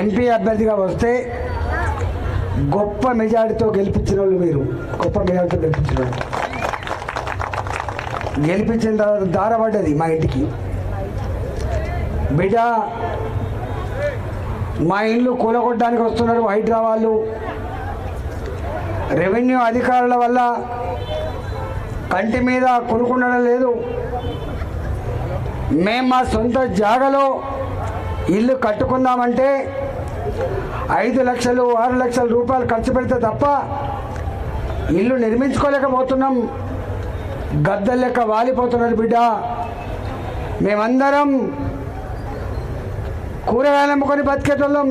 MP అభ్యర్థిగా వస్తే గొప్ప మెజారిటీతో గెలిపించిన వాళ్ళు మీరు. గొప్ప మెజారిటీతో గెలిపించిన వాళ్ళు. గెలిపించిన తర్వాత దారపడ్డది మా ఇంటికి. బిడ్డ మా ఇల్లు కూలగొట్టడానికి వస్తున్నారు హైదరాబాద్లు. రెవెన్యూ అధికారుల వల్ల కంటి మీద కొనుక్కుండడం లేదు. మేము మా సొంత జాగలో ఇల్లు కట్టుకుందామంటే ఐదు లక్షలు ఆరు లక్షల రూపాయలు ఖర్చు పెడితే తప్ప ఇల్లు నిర్మించుకోలేకపోతున్నాం. గద్దె లెక్క వాలిపోతున్నారు బిడ్డ. మేమందరం కూరగాయలు అమ్ముకొని బతికేటోళ్ళం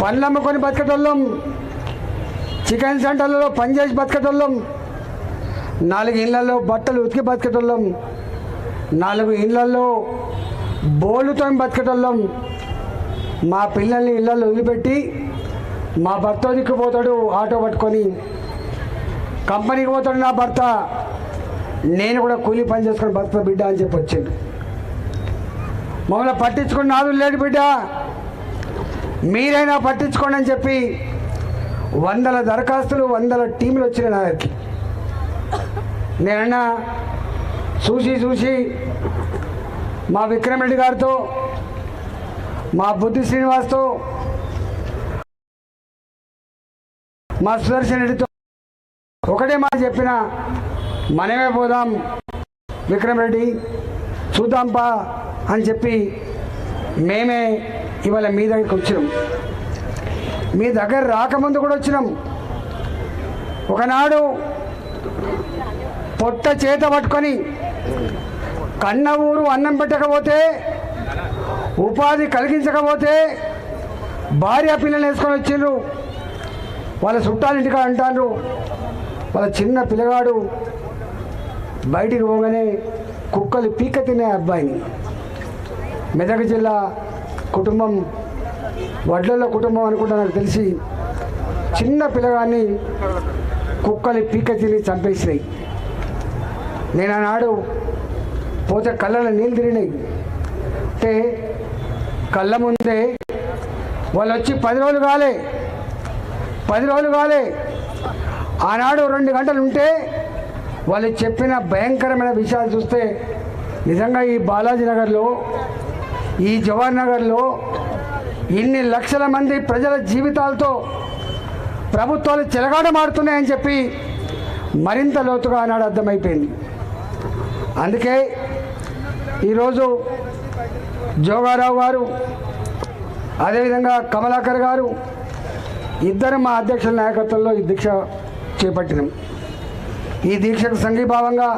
పండ్లు అమ్ముకొని బతికేటోళ్ళం చికెన్ సెంటర్లలో పనిచేసి బతికేటోళ్ళం నాలుగు ఇళ్ళలో బట్టలు ఉతికి బతికేటోళ్ళం నాలుగు ఇళ్ళలో బోళ్ళుతో బతికేటోళ్ళం. మా పిల్లల్ని ఇళ్ళల్లో వదిలిపెట్టి మా భర్త దిక్కుపోతాడు ఆటో పట్టుకొని. కంపెనీకి పోతాడు నా భర్త. నేను కూడా కూలీ పని చేసుకొని భర్త బిడ్డ అని చెప్పి వచ్చిండు. మమ్మల్ని పట్టించుకుని నాదు లేడు బిడ్డ. మీరైనా పట్టించుకోండి అని చెప్పి వందల దరఖాస్తులు వందల టీంలు వచ్చినాయి నా దగ్గరికి. నేనన్నా చూసి చూసి మా విక్రమ్ రెడ్డి గారితో మా బుద్ధి శ్రీనివాస్తో మా సుదర్శన్ రెడ్డితో ఒకటే మాట చెప్పిన మనమే పోదాం విక్రమ్ రెడ్డి చూద్దాంపా అని చెప్పి మేమే ఇవాళ మీ దగ్గరికి వచ్చినాం. మీ దగ్గర రాకముందు కూడా వచ్చినాం. ఒకనాడు పొట్ట చేత పట్టుకొని కన్న ఊరు అన్నం పెట్టకపోతే ఉపాధి కలిగించకపోతే భార్య పిల్లలు వేసుకొని వచ్చిండ్రు. వాళ్ళ చుట్టాలింటిగా అంటారు వాళ్ళ చిన్న పిల్లగాడు బయటికి పోగానే కుక్కలు పీక తినే అబ్బాయిని. మెదక్ జిల్లా కుటుంబం వడ్లలో కుటుంబం అనుకుంటా నాకు తెలిసి చిన్న పిల్లగాన్ని కుక్కలు పీక తిని చంపేసినాయి. నేను ఆనాడు పోతే కళ్ళలో నీళ్ళు తిరిగినాయి. అంటే కళ్ళ ముందే వాళ్ళు వచ్చి పది రోజులు కాలే. పది రోజులు కాలే. ఆనాడు రెండు గంటలు ఉంటే వాళ్ళు చెప్పిన భయంకరమైన విషయాలు చూస్తే నిజంగా ఈ బాలాజీ నగర్లో ఈ జవహర్ నగర్లో ఇన్ని లక్షల మంది ప్రజల జీవితాలతో ప్రభుత్వాలు చెలగాటమాడుతున్నాయని చెప్పి మరింత లోతుగా ఆనాడు అర్థమైపోయింది. అందుకే ఈరోజు జోగారావు గారు అదేవిధంగా కమలాకర్ గారు ఇద్దరు మా అధ్యక్షుల నాయకత్వంలో ఈ దీక్ష చేపట్టినాం. ఈ దీక్షకు సంఘీభావంగా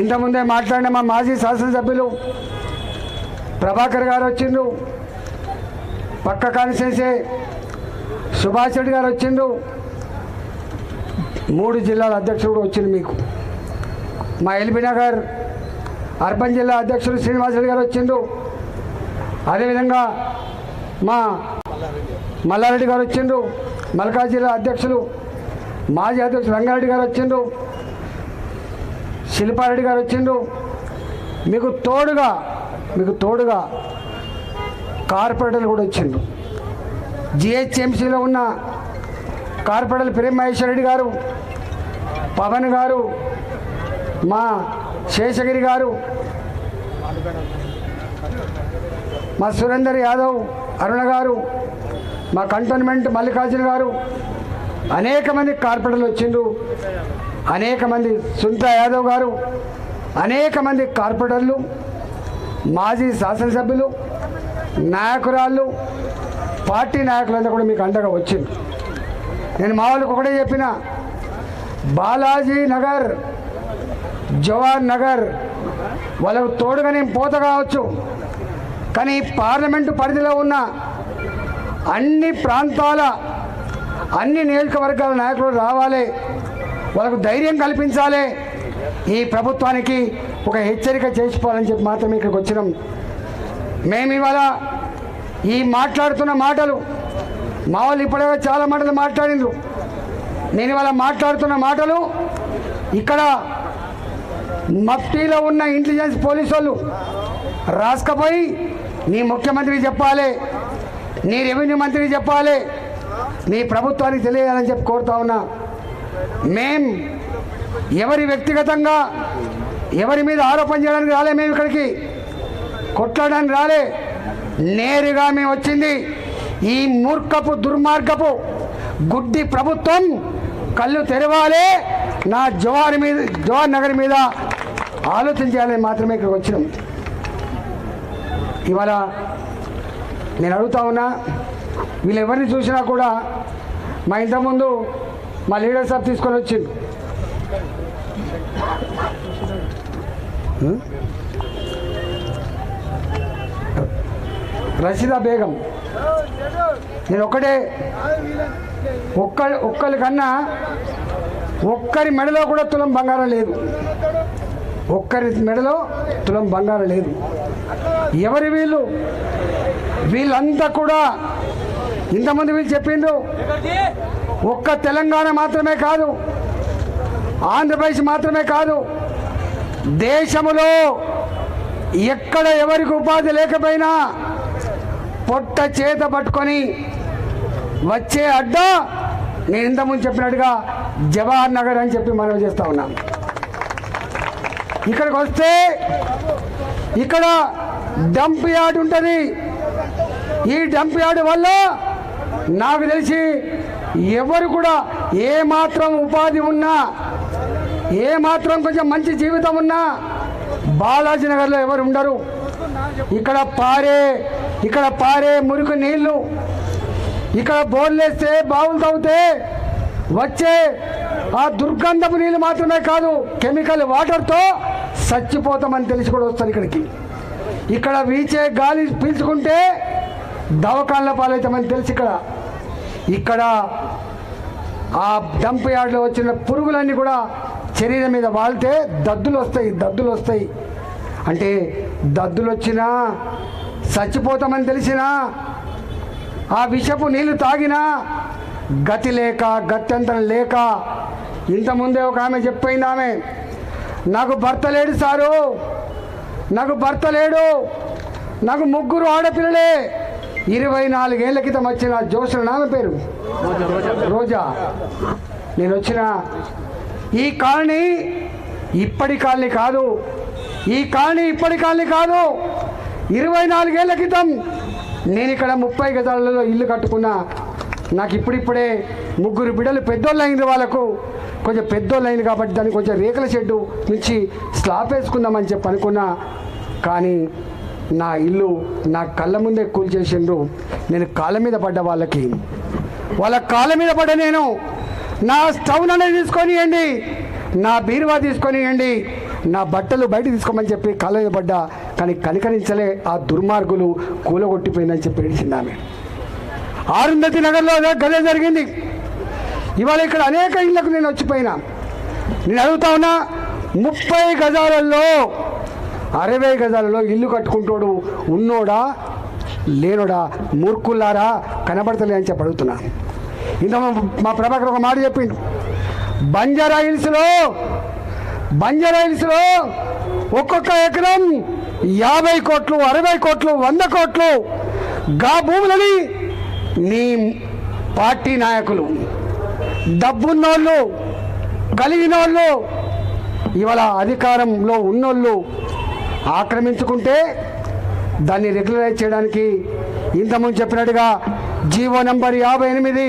ఇంతకుముందే మాట్లాడిన మా మాజీ శాసనసభ్యులు ప్రభాకర్ గారు వచ్చిండు పక్క కానిసేసే సుభాష్ రెడ్డి గారు వచ్చిండు మూడు జిల్లాల అధ్యక్షుడు కూడా వచ్చింది మీకు. మా ఎల్బీ నగర్ అర్బన్ జిల్లా అధ్యక్షుడు శ్రీనివాసరెడ్డి గారు వచ్చిండు అదేవిధంగా మా మల్లారెడ్డి గారు వచ్చిండు మల్కా జిల్లా అధ్యక్షులు మాజీ అధ్యక్షులు రంగారెడ్డి గారు వచ్చిండు శిల్పారెడ్డి గారు వచ్చిండు మీకు తోడుగా మీకు తోడుగా కార్పొరేటర్లు కూడా వచ్చిండు జిహెచ్ఎంసీలో ఉన్న కార్పొరేటర్ ప్రేమ్ మహేశ్వరరెడ్డి గారు పవన్ గారు మా శేషగిరి గారు మా సురేందర్ యాదవ్ అరుణ గారు మా కంటోన్మెంట్ మల్లికార్జున గారు అనేక మంది కార్పొరేటర్లు వచ్చిండ్రు అనేక మంది సునీత యాదవ్ గారు అనేక మంది కార్పొరేటర్లు మాజీ శాసనసభ్యులు నాయకురాళ్ళు పార్టీ నాయకులంతా కూడా మీకు అండగా వచ్చింది నేను మా వాళ్ళకి ఒకటే చెప్పిన బాలాజీ నగర్ జవహర్ నగర్ వాళ్ళకు తోడుగా నేను పోత కావచ్చు. కానీ పార్లమెంటు పరిధిలో ఉన్న అన్ని ప్రాంతాల అన్ని నియోజకవర్గాల నాయకులు రావాలి. వాళ్ళకు ధైర్యం కల్పించాలి. ఈ ప్రభుత్వానికి ఒక హెచ్చరిక చేసుకోవాలని చెప్పి మాత్రమే ఇక్కడికి వచ్చినాం. మేము ఇవాళ ఈ మాట్లాడుతున్న మాటలు మా వాళ్ళు ఇప్పటికే చాలా మాటలు మాట్లాడిండ్రు. నేను ఇవాళ మాట్లాడుతున్న మాటలు ఇక్కడ మఫ్టీలో ఉన్న ఇంటెలిజెన్స్ పోలీసు వాళ్ళు రాసుకపోయి నీ ముఖ్యమంత్రికి చెప్పాలి నీ రెవెన్యూ మంత్రికి చెప్పాలి నీ ప్రభుత్వానికి తెలియాలని చెప్పి కోరుతా ఉన్నా. మేం ఎవరి వ్యక్తిగతంగా ఎవరి మీద ఆరోపణ చేయడానికి రాలే మేము ఇక్కడికి కొట్లాడడానికి రాలే. నేరుగా మేము వచ్చింది ఈ మూర్ఖపు దుర్మార్గపు గుడ్డి ప్రభుత్వం కళ్ళు తెరవాలి నా జోహార్ మీద జోహార్ నగర్ మీద ఆలోచించాలని మాత్రమే ఇక్కడికి వచ్చినాం. ఇవాళ నేను అడుగుతా ఉన్నా వీళ్ళెవరిని చూసినా కూడా మా ఇంతకుముందు మా లీడర్ సాబ్ తీసుకొని వచ్చింది రషీదా బేగం. నేను ఒక్కటే ఒక్క ఒక్కరి కన్నా ఒక్కరి మెడలో కూడా తులం బంగారం లేదు. ఒక్కరి మెడలో తులం బంగారం లేదు. ఎవరి వీళ్ళు? వీళ్ళంతా కూడా ఇంతమంది వీళ్ళు చెప్పిండ్రు. ఒక్క తెలంగాణ మాత్రమే కాదు ఆంధ్రప్రదేశ్ మాత్రమే కాదు దేశములో ఎక్కడ ఎవరికి ఉపాధి లేకపోయినా పొట్ట చేత పట్టుకొని వచ్చే అడ్డ నేను ఇంతకుముందు చెప్పినట్టుగా జవహర్ నగర్ అని చెప్పి మనం చేస్తా ఉన్నాం ఇక్కడికి వస్తే ఇక్కడ డంప్ యార్డ్ ఉంటుంది. ఈ డంప్ యార్డ్ వల్ల నాకు తెలిసి ఎవరు కూడా ఏ మాత్రం ఉపాధి ఉన్నా ఏ మాత్రం కొంచెం మంచి జీవితం ఉన్నా బాలాజీ నగర్లో ఎవరు ఉండరు. ఇక్కడ పారే ఇక్కడ పారే మురికి నీళ్ళు. ఇక్కడ బోర్లేస్తే బావులు తవ్వుతే వచ్చే ఆ దుర్గంధపు నీళ్ళు మాత్రమే కాదు కెమికల్ వాటర్తో చచ్చిపోతామని తెలిసి కూడా వస్తారు ఇక్కడికి. ఇక్కడ వీచే గాలి పీల్చుకుంటే దవకాళ్ళ పాలవుతామని తెలిసి ఇక్కడ. ఇక్కడ ఆ డంప్ యార్డ్లో వచ్చిన పురుగులన్నీ కూడా శరీరం మీద వాళ్తే దద్దులు వస్తాయి దద్దులు వస్తాయి. అంటే దద్దులు వచ్చినా చచ్చిపోతామని తెలిసినా ఆ విషపు నీళ్ళు తాగినా గతి లేక గత్యంతరం లేక ఇంతకుముందే ఒక ఆమె చెప్పిపోయింది ఆమె. నాకు భర్త లేడు సారు. నాకు భర్త లేడు. నాకు ముగ్గురు ఆడపిల్లలే. ఇరవై నాలుగేళ్ళ క్రితం వచ్చిన జోషుల నాన్న పేరు. రోజా. నేను వచ్చిన ఈ కాలనీ ఇప్పటి కాలనీ కాదు. ఈ కాలనీ ఇప్పటి కాలనీ కాదు. ఇరవై నాలుగేళ్ళ క్రితం నేను ఇక్కడ ముప్పై గదాలలో ఇల్లు కట్టుకున్నా. నాకు ఇప్పుడిప్పుడే ముగ్గురు బిడ్డలు పెద్దోళ్ళు అయింది వాళ్ళకు. కొంచెం పెద్దోళ్ళు అయింది కాబట్టి దానికి కొంచెం రేకుల షెడ్డు నుంచి స్లాబ్ వేసుకుందామని చెప్పి అనుకున్నా. కానీ నా ఇల్లు నా కళ్ళ ముందే కూల్చేసిండ్రు నేను కాళ్ళ మీద పడ్డ వాళ్ళకి. వాళ్ళ కాళ్ళ మీద పడ్డ నేను. నా స్టవ్ అనేది తీసుకొనియండి. నా బీరువా తీసుకొనియండి. నా బట్టలు బయట తీసుకోమని చెప్పి కాళ్ళ మీద పడ్డా. కానీ కనికరించలే ఆ దుర్మార్గులు కూలగొట్టిపోయిందని చెప్పి ఏడిచింది ఆమె. ఆరుంధతి నగర్లో అదే గదే జరిగింది. ఇవాళ ఇక్కడ అనేక ఇళ్ళకు నేను వచ్చిపోయినా. నేను అడుగుతా ఉన్నా ముప్పై గజాలలో అరవై గజాలలో ఇల్లు కట్టుకుంటోడు ఉన్నోడా లేనోడా మూర్ఖుల్లారా కనబడతలే అని చెప్పి అడుగుతున్నా. ఇంత మా- మా ప్రభాకర్ ఒక మాట చెప్పిండు. బంజారా హిల్స్లో బంజారా హిల్స్లో ఒక్కొక్క ఎకరం యాభై కోట్లు అరవై కోట్లు వంద కోట్లు గా భూములని నీ పార్టీ నాయకులు డబ్బున్నోళ్ళు కలిగిన వాళ్ళు ఇవాళ అధికారంలో ఉన్నోళ్ళు ఆక్రమించుకుంటే దాన్ని రెగ్యులరైజ్ చేయడానికి ఇంతకుముందు చెప్పినట్టుగా జీవో నెంబర్ యాభై ఎనిమిది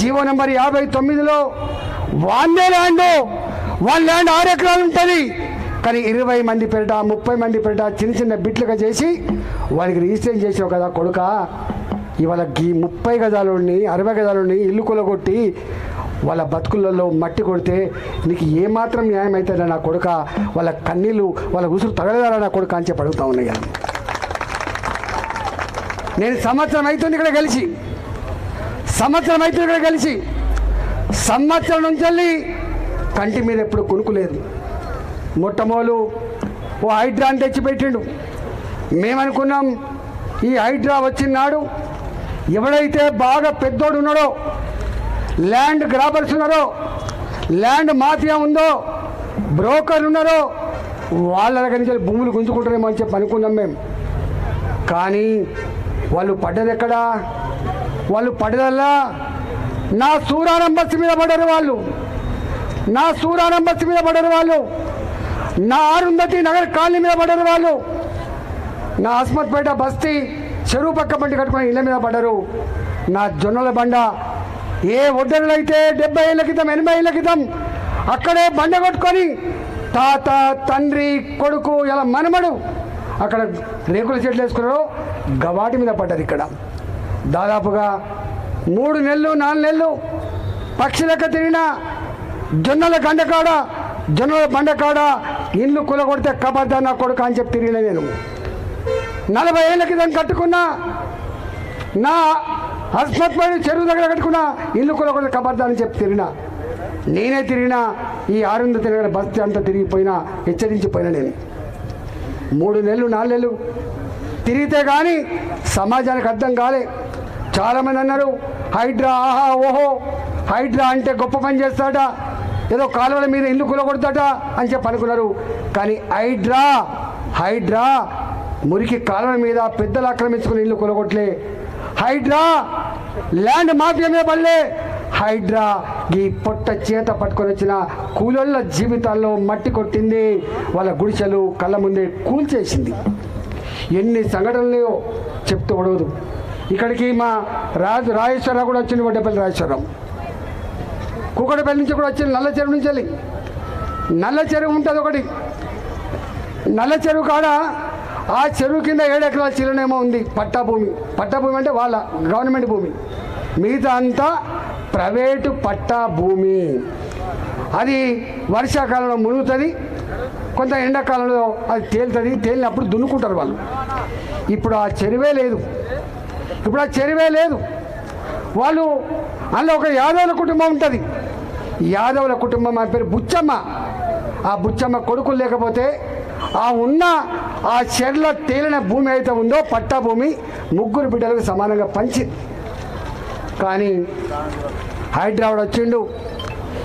జీవో నెంబర్ యాభై తొమ్మిదిలో వాళ్ళే ల్యాండ్ వన్ ల్యాండ్ ఆరు ఎకరాలు ఉంటుంది. కానీ ఇరవై మంది పెరట ముప్పై మంది పెరట చిన్న చిన్న బిట్లుగా చేసి వారికి రిజిస్ట్రేషన్ చేసావు కదా కొడుక ఇవాళ ముప్పై గజాలని అరవై గజాలని ఇల్లు కొలగొట్టి వాళ్ళ బతుకులలో మట్టి కొడితే నీకు ఏమాత్రం న్యాయం అవుతుందా నా కొడుక వాళ్ళ కన్నీళ్ళు వాళ్ళ ఉసురు తగలదారా నా కొడుక అని చెప్పి అడుగుతా ఉన్నాయి నేను సంవత్సరం అవుతుంది ఇక్కడ కలిసి సంవత్సరం అవుతుంది ఇక్కడ కలిసి సంవత్సరం నుంచి వెళ్ళి కంటి మీద ఎప్పుడు కొనుక్కులేదు మొట్టమొదలు ఓ హైడ్రాని తెచ్చిపెట్టిండు. మేమనుకున్నాం ఈ హైడ్రా వచ్చినాడు ఎవడైతే బాగా పెద్దోడు ఉన్నాడో ల్యాండ్ గ్రాబర్స్ ఉన్నారో ల్యాండ్ మాఫియా ఉందో బ్రోకర్ ఉన్నారో వాళ్ళ దగ్గర నుంచి భూములు గుంజుకుంటారేమో అని చెప్పి అనుకున్నాం మేము. కానీ వాళ్ళు పడ్డది ఎక్కడా? వాళ్ళు పడ్డదల్లా? నా సూరారం బస్సు మీద పడ్డారు వాళ్ళు. నా సూరారం బస్సు మీద పడ్డారు వాళ్ళు. నా ఆరుందతి నగర్ కాలనీ మీద పడ్డారు వాళ్ళు. నా అస్మత్పేట బస్తీ చెరువు పక్క బండి కట్టుకుని ఇళ్ళ మీద పడ్డరు. నా జొన్నల బండ ఏ ఒడ్డరులు అయితే డెబ్బై ఏళ్ళ క్రితం ఎనభై ఏళ్ళ క్రితం అక్కడే బండ కొట్టుకొని తాత తండ్రి కొడుకు ఇలా మనమడు అక్కడ రేకుల చెట్లు వేసుకున్నారు గవాటి మీద పడ్డది ఇక్కడ. దాదాపుగా మూడు నెలలు నాలుగు నెలలు పక్షి లెక్క తిరిగిన జొన్నల గండకాడ జొన్నల బండకాడ ఇల్లు కులగొడితే కబద్దా నా కొడుకు అని చెప్పి తిరిగిన నేను. నలభై ఏళ్ళ క్రితం కట్టుకున్న. నా హస్మత్మైన చెరువు దగ్గర కట్టుకున్న. ఇల్లు కులగొడితే కబద్దా అని చెప్పి తిరిగిన. నేనే తిరిగినా ఈ ఆరుంద తిరిగిన బస్తీ అంతా తిరిగిపోయినా హెచ్చరించిపోయినా నేను. మూడు నెలలు నాలుగు నెలలు. తిరిగితే కానీ సమాజానికి అర్థం కాలే. చాలామంది అన్నారు హైడ్రా ఆహా ఓహో హైడ్రా అంటే గొప్ప పని చేస్తాట ఏదో కాలువల మీద ఇల్లు కులగొడతాట అని చెప్పి అనుకున్నారు. కానీ హైడ్రా హైడ్రా మురికి కాలువల మీద పెద్దలు ఆక్రమించుకుని ఇల్లు కొలగొట్లే. హైడ్రా! ల్యాండ్ మాఫియా మీద పడలే. హైడ్రా! ఈ పొట్ట చేత పట్టుకొని వచ్చిన కూలోళ్ళ జీవితాల్లో మట్టి కొట్టింది. వాళ్ళ గుడిసెలు కళ్ళ ముందే కూల్చేసింది. ఎన్ని సంఘటనలు చెప్తూ ఉండదు ఇక్కడికి మా రాజు రాజేశ్వరరావు కూడా వచ్చింది వడ్డపల్లి రాజేశ్వరరావు. కూకటపల్లి నుంచి కూడా వచ్చింది నల్ల చెరువు నుంచి వెళ్ళి. నల్ల చెరువు ఉంటుంది ఒకటి. నల్ల చెరువు కాడ ఆ చెరువు కింద ఏడు ఎకరాల చిరునేమో ఉంది పట్టా భూమి. పట్టా భూమి అంటే వాళ్ళ గవర్నమెంట్ భూమి. మిగతా అంతా ప్రైవేటు పట్టా భూమి. అది వర్షాకాలంలో మునుగుతుంది కొంత ఎండాకాలంలో అది తేలుతుంది తేలినప్పుడు దున్నుకుంటారు వాళ్ళు. ఇప్పుడు ఆ చెరువే లేదు. ఇప్పుడు ఆ చెరువే లేదు. వాళ్ళు అందులో ఒక యాదవుల కుటుంబం ఉంటుంది. యాదవుల కుటుంబం ఆ పేరు బుచ్చమ్మ. ఆ బుచ్చమ్మ కొడుకులు లేకపోతే ఆ ఉన్న ఆ చెర్ల తేలిన భూమి అయితే ఉందో పట్టా భూమి ముగ్గురు బిడ్డలకు సమానంగా పంచింది కానీ హైదరాబాద్ వచ్చిండు.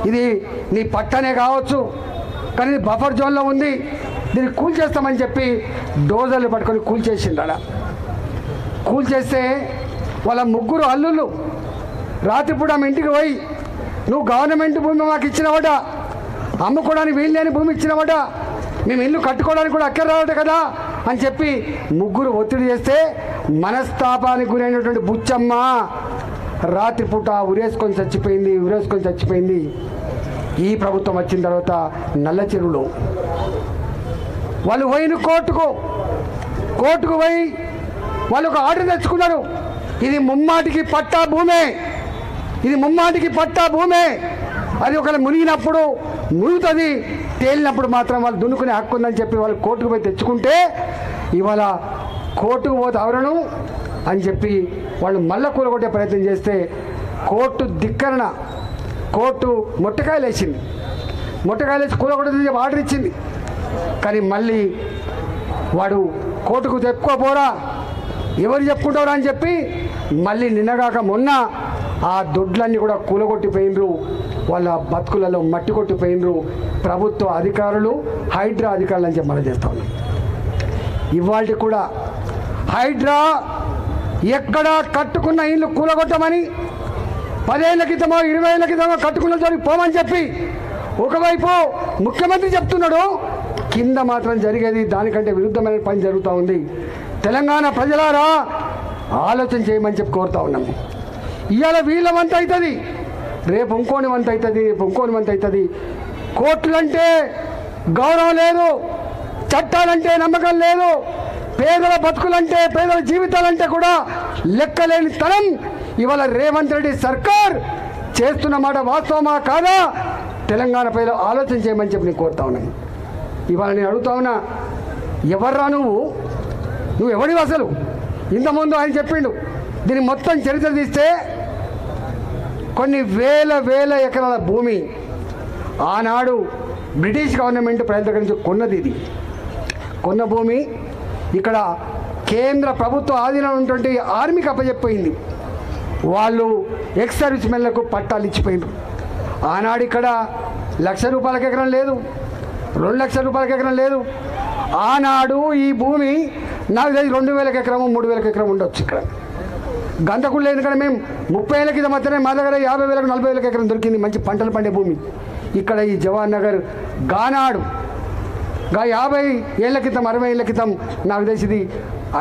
ఇది నీ పట్టనే కావచ్చు కానీ ఇది బఫర్ జోన్లో ఉంది. దీన్ని కూల్ చేస్తామని చెప్పి డోజర్లు పట్టుకొని కూల్ చేసిండు కూల్ చేస్తే వాళ్ళ ముగ్గురు అల్లుళ్ళు రాత్రిపూట ఆమె ఇంటికి పోయి నువ్వు గవర్నమెంట్ భూమి మాకు ఇచ్చినవట అమ్ముకోవడానికి వీలు లేని భూమి ఇచ్చినవట మేము ఇల్లు కట్టుకోవడానికి కూడా అక్కర రావట కదా అని చెప్పి ముగ్గురు ఒత్తిడి చేస్తే మనస్తాపానికి గురైనటువంటి బుచ్చమ్మ రాత్రిపూట ఉరేసుకొని చచ్చిపోయింది ఉరేసుకొని చచ్చిపోయింది. ఈ ప్రభుత్వం వచ్చిన తర్వాత నల్ల చెరువులో. వాళ్ళు పోయిన కోర్టుకు కోర్టుకు పోయి వాళ్ళు ఒక ఆర్డర్ తెచ్చుకున్నారు. ఇది ముమ్మాటికి పట్టా భూమే. ఇది ముమ్మాటికి పట్టా భూమే. అది ఒకవేళ మునిగినప్పుడు మునుగుతుంది తేలినప్పుడు మాత్రం వాళ్ళు దున్నుకునే హక్కు ఉందని చెప్పి వాళ్ళు కోర్టుకు పోయి తెచ్చుకుంటే ఇవాళ కోర్టుకు పోతే ఎవరను అని చెప్పి వాళ్ళు మళ్ళా కూలగొట్టే ప్రయత్నం చేస్తే కోర్టు ధిక్కరణ కోర్టు మొట్టకాయలు వేసింది. మొట్టకాయలు వేసి కూలగొట్టదని చెప్పి ఆర్డర్ ఇచ్చింది. కానీ మళ్ళీ వాడు కోర్టుకు చెప్పుకోపోరా ఎవరు చెప్పుకుంటారా అని చెప్పి మళ్ళీ నిన్నగాక మొన్న ఆ దొడ్లన్నీ కూడా కూలగొట్టిపోయినరు. వాళ్ళ బతుకులలో మట్టి కొట్టిపోయినరు. ప్రభుత్వ అధికారులు హైడ్రా అధికారులు అని చెప్పి మనం చేస్తా ఉన్నాం. ఇవాళ కూడా హైడ్రా ఎక్కడ కట్టుకున్న ఇల్లు కూలగొట్టమని పదేళ్ళ క్రితమో ఇరవై ఏళ్ళ క్రితమో కట్టుకున్న చోటికి పోమని చెప్పి ఒకవైపు ముఖ్యమంత్రి చెప్తున్నాడు. కింద మాత్రం జరిగేది దానికంటే విరుద్ధమైన పని జరుగుతూ ఉంది. తెలంగాణ ప్రజలారా ఆలోచన చేయమని చెప్పి కోరుతా ఉన్నాం. ఇవాళ వీళ్ళ వంత అవుతుంది రేపు ఇంకోని వంత అవుతుంది రేపు ఇంకోని వంత అవుతుంది కోర్టులంటే గౌరవం లేదు చట్టాలంటే నమ్మకం లేదు పేదల బతుకులంటే పేదల జీవితాలంటే కూడా లెక్కలేని తనం ఇవాళ రేవంత్ రెడ్డి సర్కార్ చేస్తున్న మాట వాస్తవమా కాదా? తెలంగాణ ప్రజలు ఆలోచన చేయమని చెప్పి నేను కోరుతా ఉన్నాను. ఇవాళ నేను అడుగుతా ఉన్నా ఎవర్రా నువ్వు? నువ్వు ఎవడివి అసలు? ఇంతకుముందు ఆయన చెప్పిండు దీని మొత్తం చరిత్ర తీస్తే కొన్ని వేల వేల ఎకరాల భూమి ఆనాడు బ్రిటిష్ గవర్నమెంట్ ప్రజల దగ్గర నుంచి కొన్నది ఇది. కొన్న భూమి ఇక్కడ కేంద్ర ప్రభుత్వ ఆధీనంలో ఉన్నటువంటి ఆర్మీకి అప్పచెప్పోయింది వాళ్ళు ఎక్స్ సర్వీస్ మెన్లకు పట్టాలు ఇచ్చిపోయినారు ఆనాడు ఇక్కడ లక్ష రూపాయలకి ఎకరం లేదు. రెండు లక్షల రూపాయలకి ఎకరం లేదు. ఆనాడు ఈ భూమి నాకు తెలిసి రెండు వేలకు ఎకరము మూడు వేలకు ఎకరం ఉండొచ్చు ఇక్కడ. గంతకుళ్ళు ఎందుకంటే మేము ముప్పై ఏళ్ళ కింద మాత్రమే మా దగ్గర యాభై వేలకు నలభై వేలకు ఎకరం దొరికింది. మంచి పంటలు పండే భూమి. ఇక్కడ ఈ జవహర్ నగర్ గానాడు. గా యాభై ఏళ్ళ క్రితం అరవై ఏళ్ళ క్రితం నాకు తెలిసింది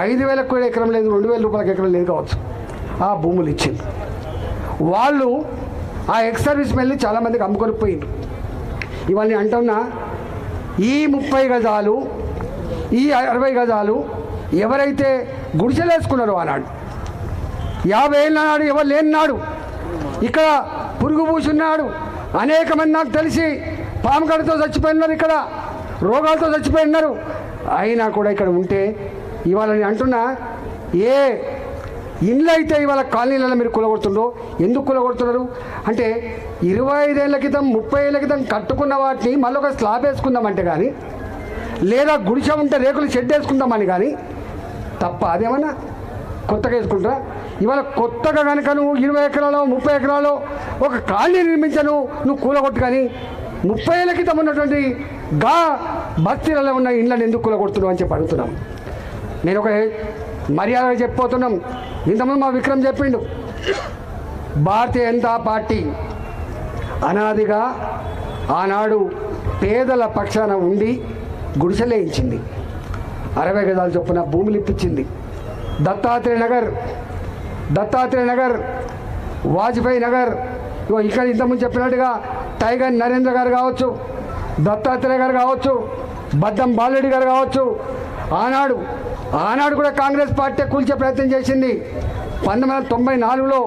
ఐదు వేలకు కూడా ఎకరం లేదు రెండు వేల రూపాయలకు ఎకరం లేదు కావచ్చు. ఆ భూములు ఇచ్చింది వాళ్ళు ఆ ఎక్స్ సర్వీస్ మెల్ని చాలామందికి అమ్ముకొని పోయిండ్రు. ఇవాళ నేను అంటున్నా ఈ ముప్పై గజాలు ఈ అరవై గజాలు ఎవరైతే గుడిసెలు వేసుకున్నారో ఆనాడు యాభై ఏళ్ళ నాడు ఎవరు లేని నాడు ఇక్కడ పురుగు పూసున్నాడు. అనేక మంది నాకు తెలిసి పాము చచ్చిపోయినారు ఇక్కడ రోగాలతో చచ్చిపోయినారు. అయినా కూడా ఇక్కడ ఉంటే ఇవాళ నేను అంటున్నా ఏ ఇండ్లు అయితే ఇవాళ కాలనీలలో మీరు కులగొడుతుండ్రో ఎందుకు కులగొడుతున్నారు? అంటే ఇరవై ఐదేళ్ళ క్రితం ముప్పై ఏళ్ళ క్రితం కట్టుకున్న వాటిని మళ్ళీ ఒక స్లాబ్ వేసుకుందామంటే కానీ లేదా గుడిసె ఉంటే రేకులు షెడ్ వేసుకుందామని కానీ తప్ప అదేమన్నా? కొత్తగా వేసుకుంటారా? ఇవాళ కొత్తగా కనుక నువ్వు ఇరవై ఎకరాలు ముప్పై ఎకరాలు ఒక కాలనీ నిర్మించను నువ్వు కూలగొట్టు కానీ. ముప్పై ఏళ్ళ క్రితం ఉన్నటువంటి గా బస్తీలలో ఉన్న ఇండ్లను ఎందుకు కూలగొడుతున్నావు అని చెప్పి అడుగుతున్నాం. నేను ఒక మర్యాదగా చెప్పిపోతున్నాం ఇంతకుముందు మా విక్రమ్ చెప్పిండు భారతీయ జనతా పార్టీ అనాదిగా ఆనాడు పేదల పక్షాన ఉండి గుడిసెలేయించింది. అరవై గజాల చొప్పున భూములు ఇప్పించింది దత్తాత్రేయ నగర్ దత్తాత్రేయ నగర్ వాజ్పేయి నగర్. ఇగో ఇక్కడ ఇంతకుముందు చెప్పినట్టుగా టైగర్ నరేంద్ర గారు కావచ్చు దత్తాత్రేయ గారు కావచ్చు బద్దం బాలరెడ్డి గారు కావచ్చు. ఆనాడు ఆనాడు కూడా కాంగ్రెస్ పార్టీ కూల్చే ప్రయత్నం చేసింది. పంతొమ్మిది వందల తొంభై నాలుగులో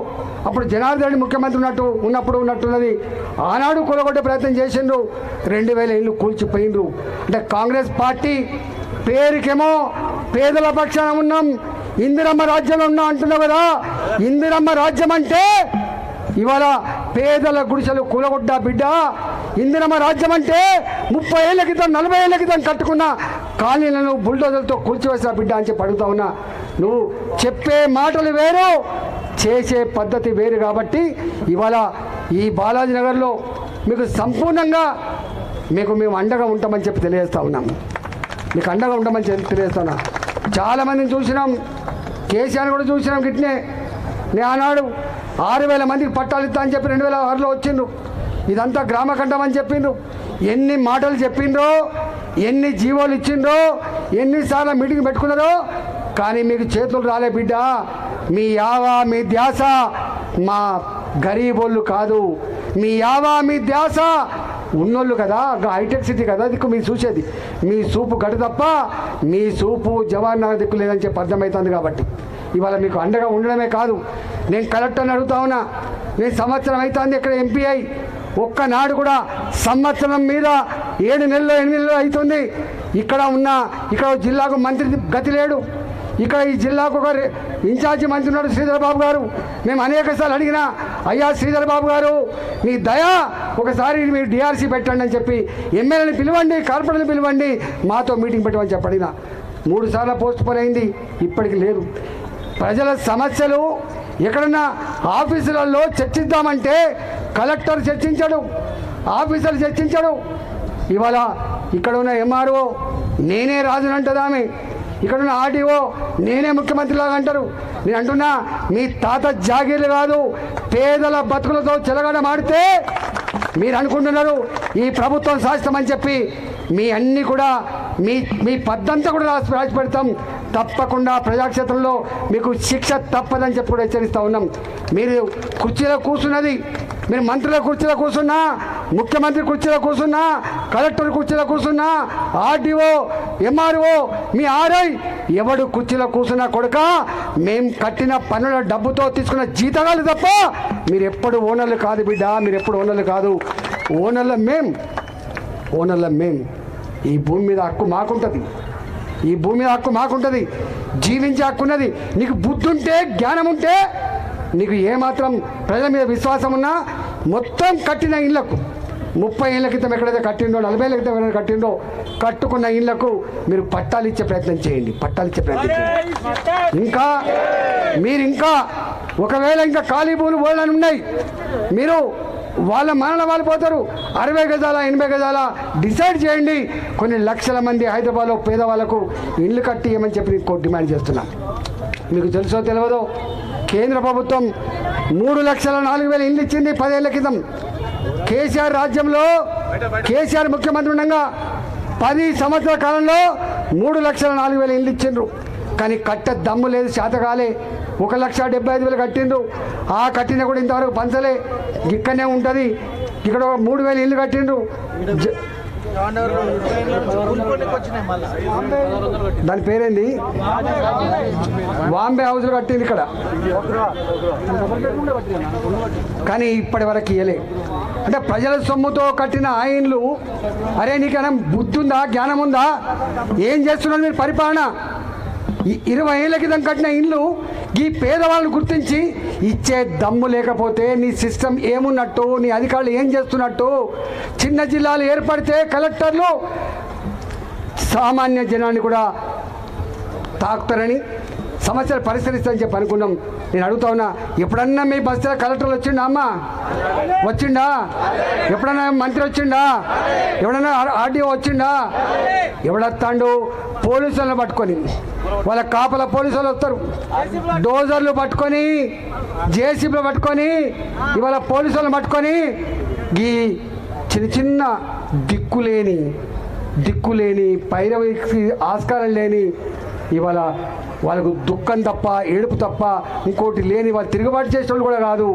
అప్పుడు జనార్దన్ రెడ్డి ముఖ్యమంత్రి ఉన్నట్టు ఉన్నప్పుడు ఉన్నట్టున్నది. ఆనాడు కూలగొట్టే ప్రయత్నం చేసిండ్రు. రెండు వేల ఇల్లు కూల్చిపోయిండ్రు. అంటే కాంగ్రెస్ పార్టీ పేరుకేమో పేదల పక్షాన ఉన్నాం ఇందిరమ్మ రాజ్యంలో ఉన్నా అంటున్నావు కదా? ఇందిరమ్మ రాజ్యం అంటే ఇవాళ పేదల గుడిసెలు కూలగొడ్డ బిడ్డ. ఇందిరమ్మ రాజ్యం అంటే ముప్పై ఏళ్ళ క్రితం నలభై ఏళ్ళ క్రితం కట్టుకున్న కాలనీలను బుల్డోజర్తో కూల్చివేసా బిడ్డ అని చెప్పి అడుగుతా ఉన్నా. నువ్వు చెప్పే మాటలు వేరు చేసే పద్ధతి వేరు కాబట్టి ఇవాళ ఈ బాలాజీ నగర్లో మీకు సంపూర్ణంగా మీకు మేము అండగా ఉంటామని చెప్పి తెలియజేస్తా ఉన్నాము. మీకు అండగా ఉండమని చెప్పి తెలియజేస్తున్నా చాలామందిని చూసినాం కేసీఆర్ కూడా చూసినాం గిట్నే. నేను ఆనాడు ఆరు వేల మందికి పట్టాలు ఇస్తా అని చెప్పి రెండు వేల ఆరులో వచ్చిండ్రు. ఇదంతా గ్రామఖండం అని చెప్పిండ్రు. ఎన్ని మాటలు చెప్పిండ్రో ఎన్ని జీవోలు ఇచ్చిండ్రో ఎన్నిసార్లు మీటింగ్ పెట్టుకున్నారో కానీ మీకు చేతులు రాలే బిడ్డ. మీ యావా మీ ధ్యాస మా గరీబోళ్ళు కాదు. మీ యావా మీ ధ్యాస ఉన్నోళ్ళు కదా హైటెక్ సిటీ కదా దిక్కు మీరు చూసేది. మీ సూపు గడు తప్ప మీ సూపు జవాన్ నగర్ దిక్కు లేదని చెప్పి అర్థమవుతుంది కాబట్టి. ఇవాళ మీకు అండగా ఉండడమే కాదు. నేను కలెక్టర్ని అడుగుతా ఉన్నా. నేను సంవత్సరం అవుతుంది ఇక్కడ ఎంపీ అయి ఒక్కనాడు కూడా సంవత్సరం మీద ఏడు నెలలు ఎనిమిది నెలలు అవుతుంది. ఇక్కడ ఉన్న ఇక్కడ జిల్లాకు మంత్రి గతి లేడు. ఇక్కడ ఈ జిల్లాకు ఒక ఇన్ఛార్జి మంత్రి ఉన్నాడు శ్రీధర్ బాబు గారు. మేము అనేకసార్లు అడిగినా అయ్యా శ్రీధర్ బాబు గారు మీ దయా ఒకసారి మీరు డిఆర్సీ పెట్టండి అని చెప్పి ఎమ్మెల్యేని పిలవండి కార్పొరేటర్ని పిలవండి మాతో మీటింగ్ పెట్టమని చెప్పి మూడు సార్లు పోస్ట్ పోన్ అయింది ఇప్పటికి లేదు. ప్రజల సమస్యలు ఎక్కడన్నా ఆఫీసులలో చర్చిద్దామంటే కలెక్టర్ చర్చించడు ఆఫీసర్ చర్చించడు. ఇవాళ ఇక్కడ ఉన్న ఎంఆర్ఓ నేనే రాజునంటదామె ఇక్కడ ఉన్న ఆర్డీఓ నేనే ముఖ్యమంత్రిలాగా అంటారు. నేను అంటున్నా మీ తాత జాగీర్లు కాదు పేదల బతుకులతో చెలగడమాడితే మీరు అనుకుంటున్నారు ఈ ప్రభుత్వం శాశ్వతమని చెప్పి మీ అన్ని కూడా మీ మీ పద్దంతా కూడా రాసి రాసి పెడతాం. తప్పకుండా ప్రజాక్షేత్రంలో మీకు శిక్ష తప్పదని చెప్పి కూడా హెచ్చరిస్తూ ఉన్నాం. మీరు కుర్చీలో కూర్చున్నది మీరు మంత్రుల కుర్చీలో కూర్చున్నా ముఖ్యమంత్రి కుర్చీలో కూర్చున్నా కలెక్టర్ కుర్చీలో కూర్చున్నా ఆర్డీఓ ఎంఆర్ఓ మీ ఆర్ఐ ఎవడు కుర్చీలో కూర్చున్నా కొడుక మేము కట్టిన పన్నుల డబ్బుతో తీసుకున్న జీతగాలు తప్ప మీరు ఎప్పుడు ఓనర్లు కాదు బిడ్డ మీరు ఎప్పుడు ఓనర్లు కాదు. ఓనర్ల మేం ఓనర్ల మేం. ఈ భూమి మీద హక్కు మాకుంటుంది. ఈ భూమి మీద హక్కు మాకుంటుంది. జీవించే హక్కు ఉన్నది. నీకు బుద్ధి ఉంటే జ్ఞానం ఉంటే నీకు ఏమాత్రం ప్రజల మీద విశ్వాసం ఉన్నా మొత్తం కట్టిన ఇళ్ళకు ముప్పై ఏళ్ళ క్రితం ఎక్కడైతే కట్టిండో నలభై ఏళ్ళ క్రితం ఎక్కడైతే కట్టిండో కట్టుకున్న ఇళ్ళకు మీరు పట్టాలు ఇచ్చే ప్రయత్నం చేయండి పట్టాలు ఇచ్చే ప్రయత్నం చేయండి. ఇంకా మీరు ఇంకా ఒకవేళ ఇంకా ఖాళీ భూములు పోలని ఉన్నాయి మీరు వాళ్ళ మనల వాళ్ళు పోతారు. అరవై గజాల ఎనభై గజాల డిసైడ్ చేయండి. కొన్ని లక్షల మంది హైదరాబాద్లో పేదవాళ్ళకు ఇల్లు కట్టి ఇవ్వమని చెప్పి నేను డిమాండ్ చేస్తున్నాను మీకు తెలుసో తెలియదో కేంద్ర ప్రభుత్వం మూడు లక్షల నాలుగు వేల ఇల్లు ఇచ్చింది పదేళ్ళ క్రితం. కేసీఆర్ రాజ్యంలో కేసీఆర్ ముఖ్యమంత్రి ఉండగా పది సంవత్సరాల కాలంలో మూడు లక్షల నాలుగు వేల ఇల్లు ఇచ్చిండ్రు. కానీ కట్ట దమ్ము లేదు శాతకాలే ఒక లక్ష డెబ్బై ఐదు వేలు కట్టిండ్రు. ఆ కట్టిన కూడా ఇంతవరకు పంచలే. ఇక్కడనే ఉంటుంది. ఇక్కడ ఒక మూడు వేలు ఇల్లు కట్టిండ్రు. దాని పేరేంది? బాంబే హౌస్ కట్టింది ఇక్కడ. కానీ ఇప్పటి వరకు ఇయ్యలే. అంటే ప్రజల సొమ్ముతో కట్టిన ఆయన్లు అరే నీకేనా బుద్ధి ఉందా? జ్ఞానం ఉందా? ఏం చేస్తున్నారు మీరు పరిపాలన? ఇరవై ఏళ్ళ క్రితం కట్టిన ఇల్లు ఈ పేదవాళ్ళని గుర్తించి ఇచ్చే దమ్ము లేకపోతే నీ సిస్టమ్ ఏమున్నట్టు నీ అధికారులు ఏం చేస్తున్నట్టు చిన్న జిల్లాలు ఏర్పడితే కలెక్టర్లు సామాన్య జనాన్ని కూడా తాకుతారని సమస్యలు పరిష్కరిస్తారని చెప్పి అనుకున్నాం. నేను అడుగుతా ఉన్నా ఎప్పుడన్నా మీ బస్తీలో కలెక్టర్లు వచ్చిండా అమ్మా? వచ్చిండా? ఎప్పుడన్నా మంత్రి వచ్చిండా? ఎవడన్నా ఆర్డీఓ వచ్చిండా? ఎవడొస్తాడు? పోలీసులను పట్టుకొని. వాళ్ళ కాపల పోలీసులు వస్తారు. డోజర్లు పట్టుకొని జేసీబీలు పట్టుకొని ఇవాళ పోలీసులను పట్టుకొని ఈ చిన్న చిన్న దిక్కులేని దిక్కులేని పైరవికి ఆస్కారం లేని ఇవాళ వాళ్ళకు దుఃఖం తప్ప ఏడుపు తప్ప ఇంకోటి లేని వాళ్ళు తిరుగుబాటు చేసేవాళ్ళు కూడా కాదు.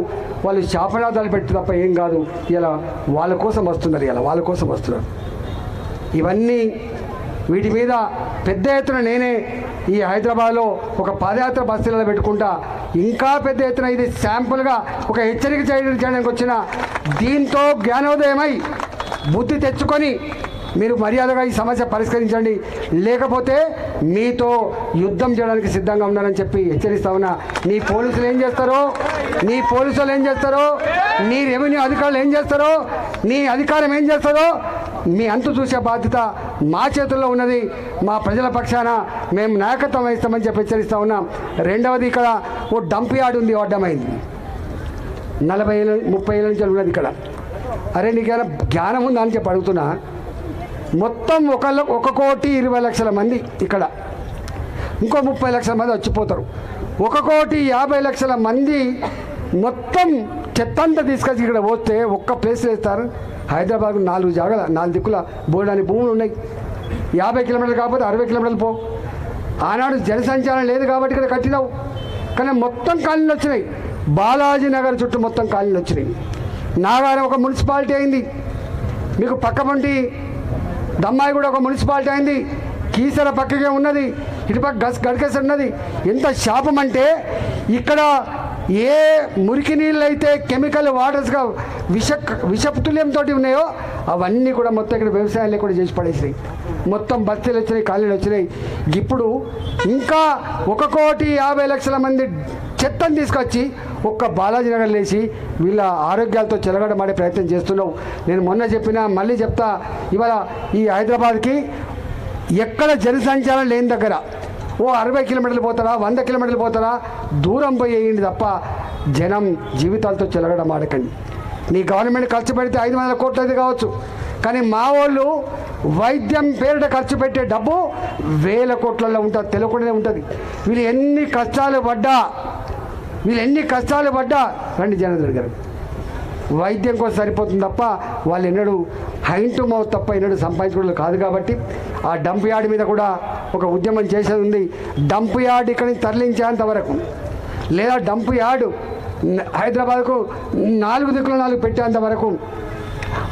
వాళ్ళు శాపనాదాలు పెట్టి తప్ప ఏం కాదు. ఇలా వాళ్ళ కోసం వస్తున్నారు ఇలా వాళ్ళ కోసం వస్తున్నారు. ఇవన్నీ వీటి మీద పెద్ద ఎత్తున నేనే ఈ హైదరాబాద్లో ఒక పాదయాత్ర బస్సులలో పెట్టుకుంటా. ఇంకా పెద్ద ఎత్తున ఇది శాంపుల్గా ఒక హెచ్చరిక చేయడానికి వచ్చిన దీంతో జ్ఞానోదయమై బుద్ధి తెచ్చుకొని మీరు మర్యాదగా ఈ సమస్య పరిష్కరించండి. లేకపోతే మీతో యుద్ధం చేయడానికి సిద్ధంగా ఉన్నారని చెప్పి హెచ్చరిస్తా ఉన్నా. నీ పోలీసులు ఏం చేస్తారో? నీ పోలీసులు ఏం చేస్తారో? నీ రెవెన్యూ అధికారులు ఏం చేస్తారో? నీ అధికారం ఏం చేస్తారో? మీ అంతు చూసే బాధ్యత మా చేతుల్లో ఉన్నది. మా ప్రజల పక్షాన మేము నాయకత్వం వహిస్తామని చెప్పి హెచ్చరిస్తా ఉన్నాం. రెండవది ఇక్కడ ఓ డంప్ యార్డ్ ఉంది అడ్డమైంది. నలభై ఏళ్ళ ముప్పై ఏళ్ళ నుంచి ఉన్నది ఇక్కడ. అరే నీకేమైనా జ్ఞానం ఉందా అని చెప్పి అడుగుతున్నా. మొత్తం ఒక ఒక కోటి ఇరవై లక్షల మంది ఇక్కడ. ఇంకో ముప్పై లక్షల మంది వచ్చిపోతారు. ఒక కోటి యాభై లక్షల మంది మొత్తం చెత్త అంతా తీసుకొచ్చి ఇక్కడ పోతే ఒక్క ప్లేస్ వేస్తారు. హైదరాబాద్ నాలుగు జాగల నాలుగు దిక్కుల బోర్డాని భూములు ఉన్నాయి. యాభై కిలోమీటర్లు కాకపోతే అరవై కిలోమీటర్లు పో. ఆనాడు జనసంచారం లేదు కాబట్టి ఇక్కడ కట్టినావు. కానీ మొత్తం కాలనీలు వచ్చినాయి. బాలాజీ నగర్ చుట్టూ మొత్తం కాలనీలు వచ్చినాయి. నాగారం ఒక మున్సిపాలిటీ అయింది. మీకు పక్కపండి దమ్మాయి కూడా ఒక మున్సిపాలిటీ అయింది. కీసర పక్కకే ఉన్నది. ఇటుపక్క గస్ గడికేసి ఉన్నది ఎంత శాపం అంటే ఇక్కడ ఏ మురికి నీళ్ళు అయితే కెమికల్ వాటర్స్గా విష విషపుతుల్యంతో ఉన్నాయో అవన్నీ కూడా మొత్తం ఇక్కడ వ్యవసాయం లేకుండా చేసి పడేసినాయి. మొత్తం బస్తీలు వచ్చినాయి ఖాళీలు వచ్చినాయి. ఇప్పుడు ఇంకా ఒక కోటి యాభై లక్షల మంది చెత్తను తీసుకొచ్చి ఒక్క బాలాజీ నగర్ లేచి వీళ్ళ ఆరోగ్యాలతో చెలగడమాడే ప్రయత్నం చేస్తున్నావు. నేను మొన్న చెప్పినా మళ్ళీ చెప్తా ఇవాళ ఈ హైదరాబాద్కి ఎక్కడ జనసంచారం లేని దగ్గర ఓ అరవై కిలోమీటర్లు పోతారా వంద కిలోమీటర్లు పోతారా దూరం పోయేయండి తప్ప జనం జీవితాలతో చెలగడం ఆడకండి నీ గవర్నమెంట్ ఖర్చు పెడితే ఐదు వందల కోట్లు అయితే కావచ్చు. కానీ మా వాళ్ళు వైద్యం పేరిట ఖర్చు పెట్టే డబ్బు వేల కోట్లలో ఉంటుంది తెలియకుండానే ఉంటుంది. వీళ్ళు ఎన్ని కష్టాలు పడ్డా వీళ్ళు ఎన్ని కష్టాలు పడ్డా? రండి జనార్దన్ గారు. వైద్యం కోసం సరిపోతుంది తప్ప వాళ్ళు ఎన్నడూ హైన్ టు మౌత్ తప్ప ఎన్నడూ సంపాదించుకోవడం కాదు కాబట్టి ఆ డంప్ యార్డ్ మీద కూడా ఒక ఉద్యమం చేసేది ఉంది. డంప్ యార్డ్ ఇక్కడి నుంచి తరలించేంత వరకు. లేదా డంప్ యార్డ్ హైదరాబాద్కు నాలుగు దిక్కుల నాలుగు పెట్టేంత వరకు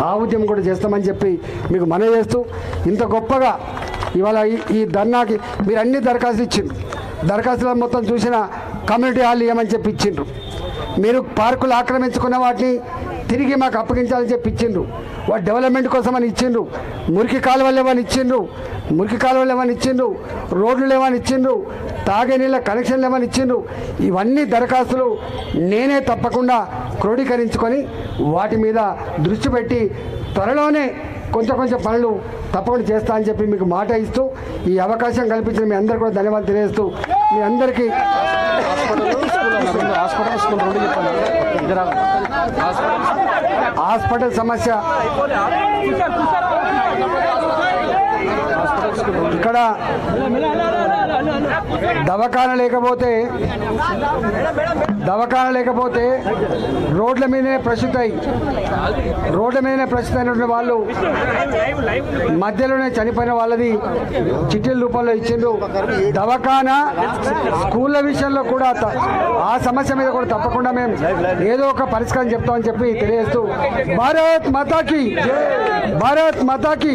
ఆ ఉద్యమం కూడా చేస్తామని చెప్పి మీకు మనవి చేస్తూ ఇంత గొప్పగా ఇవాళ ఈ ఈ ధర్నాకి మీరు అన్ని దరఖాస్తులు ఇచ్చింది దరఖాస్తులు మొత్తం చూసిన కమ్యూనిటీ హాల్ ఇవ్వమని చెప్పి ఇచ్చిండ్రు మీరు పార్కులు ఆక్రమించుకున్న వాటిని తిరిగి మాకు అప్పగించాలని చెప్పి ఇచ్చిండ్రు వాటి డెవలప్మెంట్ కోసం అని ఇచ్చిండ్రు. మురికి కాలువలు ఏమని ఇచ్చిండ్రు. మురికి కాలువలు ఏమని ఇచ్చిండ్రు. రోడ్లు ఏమని ఇచ్చిండ్రు. తాగే నీళ్ళ కనెక్షన్లు ఏమని ఇచ్చిండ్రు. ఇవన్నీ దరఖాస్తులు నేనే తప్పకుండా క్రోడీకరించుకొని వాటి మీద దృష్టి పెట్టి త్వరలోనే కొంచెం కొంచెం పనులు తప్పకుండా చేస్తా అని చెప్పి మీకు మాట ఇస్తూ ఈ అవకాశం కల్పించిన మీ అందరూ కూడా ధన్యవాదాలు తెలియజేస్తూ మీ అందరికీ హాస్పిటల్ హాస్పిటల్ సమస్య. ఇక్కడ దవాఖాన లేకపోతే దవాఖాన లేకపోతే రోడ్ల మీదనే ప్రస్తుతాయి రోడ్ల మీదనే ప్రసిద్ధి అయినటువంటి వాళ్ళు మధ్యలోనే చనిపోయిన వాళ్ళది చిట్టీల రూపంలో ఇచ్చిండ్రు. దవాఖానా స్కూళ్ళ విషయంలో కూడా ఆ సమస్య మీద కూడా తప్పకుండా మేము ఏదో ఒక పరిష్కారం చెప్తామని చెప్పి తెలియజేస్తూ భారత్ మాతాకి భారత్ మాతాకి